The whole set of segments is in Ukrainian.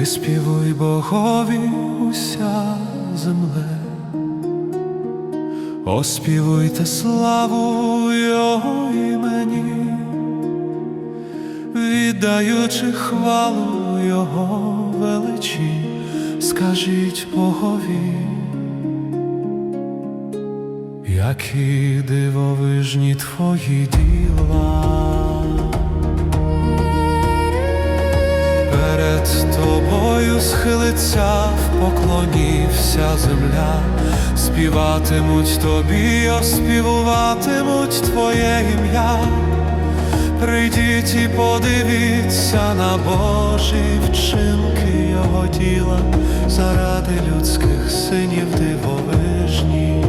Оспівуй Богові уся земле, оспівуйте славу Його імені, віддаючи хвалу Його величі, скажіть Богові, які дивовижні твої діла. Перед тобою схилиться в поклоні вся земля, співатимуть тобі, оспівуватимуть твоє ім'я. Прийдіть і подивіться на Божі вчинки Його діла заради людських синів дивовижні.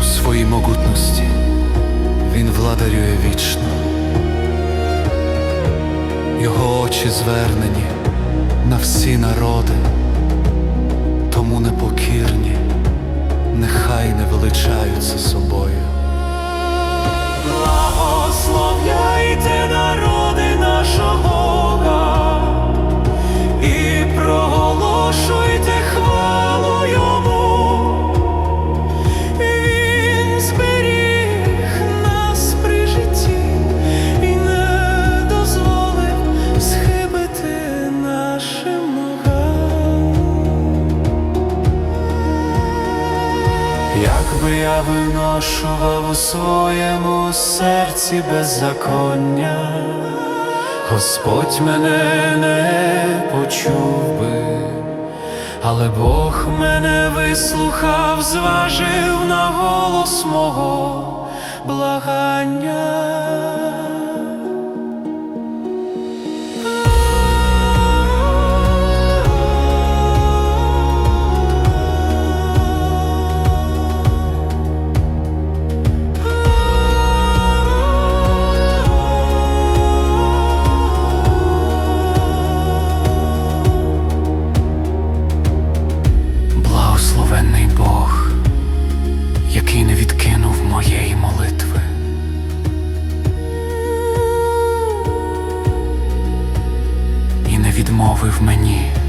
У своїй могутності він владарює вічно, його очі звернені на всі народи, тому непокірні, нехай не величаються Якби я виношував у своєму серці беззаконня, Господь мене не почув би. Але Бог мене вислухав, зважив на голос мого благання. мовив мені.